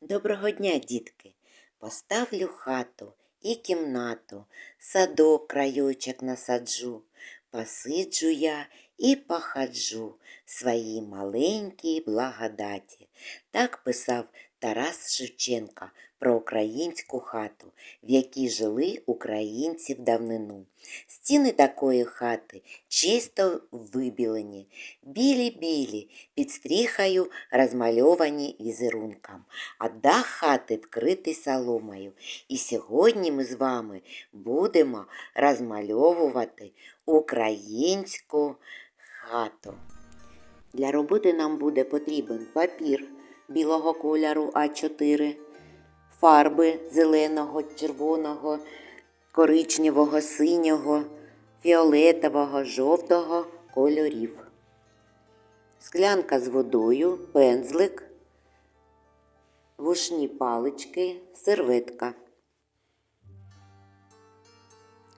Доброго дня, дітки! Поставлю хату і кімнату, садок крайочок насаджу, посиджу я і похаджу свої маленькі благодаті. Так писав Тарас Шевченко про українську хату, в якій жили українці в давнину. Стіни такої хати чисто вибілені, білі-білі, під стріхою розмальовані візерунком, а дах хати вкритий соломою. І сьогодні ми з вами будемо розмальовувати українську хату. Для роботи нам буде потрібен папір білого кольору А4, фарби зеленого, червоного, коричневого, синього, фіолетового, жовтого кольорів. Склянка з водою, пензлик, вушні палички, серветка.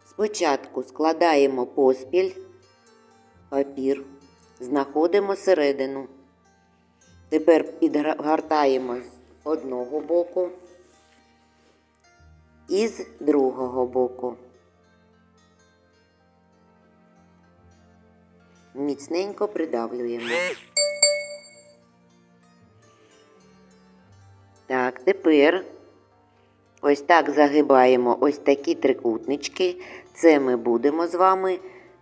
Спочатку складаємо поспіль папір, знаходимо середину. Тепер підгортаємо з одного боку і з другого боку. Міцненько придавлюємо. Так, тепер ось так загибаємо ось такі трикутнички. Це ми будемо з вами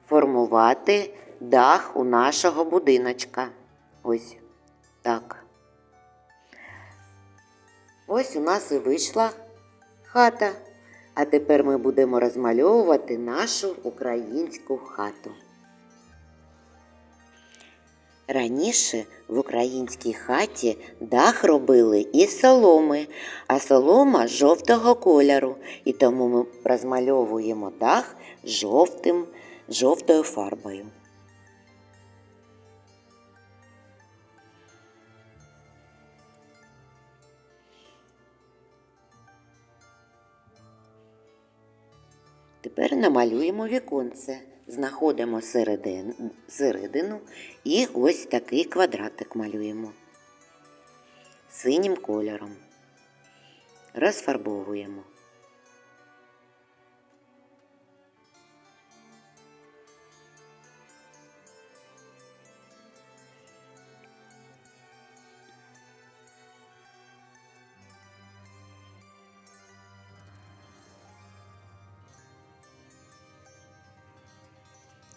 формувати дах у нашого будиночка. Ось так. Ось у нас і вийшла хата. А тепер ми будемо розмальовувати нашу українську хату. Раніше в українській хаті дах робили із соломи, а солома жовтого кольору, і тому ми розмальовуємо дах жовтим, жовтою фарбою. Тепер намалюємо віконце. Знаходимо середин, середину і ось такий квадратик малюємо синім кольором. Розфарбовуємо.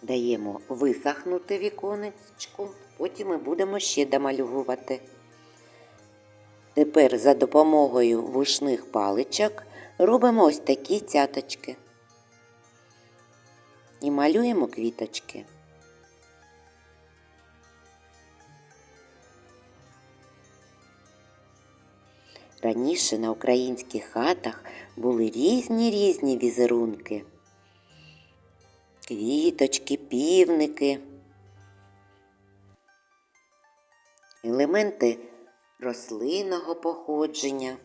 Даємо висохнути віконечку, потім ми будемо ще домалювати. Тепер за допомогою вушних паличок робимо ось такі цяточки і малюємо квіточки. Раніше на українських хатах були різні різні візерунки квіточки, півники, елементи рослинного походження.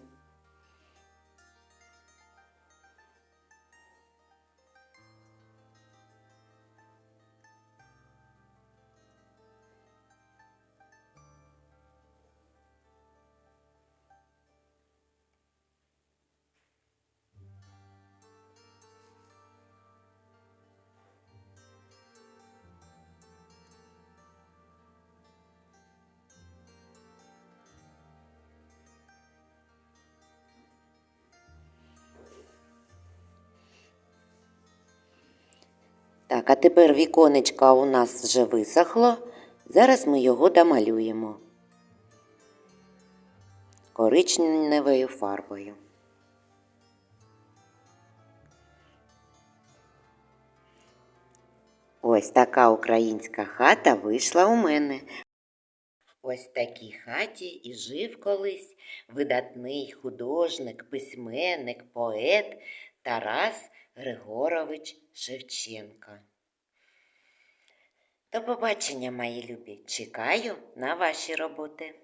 Так, а тепер віконечка у нас вже висохло. Зараз ми його домалюємо коричневою фарбою. Ось така українська хата вийшла у мене. Ось такій хаті і жив колись видатний художник, письменник, поет Тарас Григорович Шевченко. До побачення, мої любі! Чекаю на ваші роботи.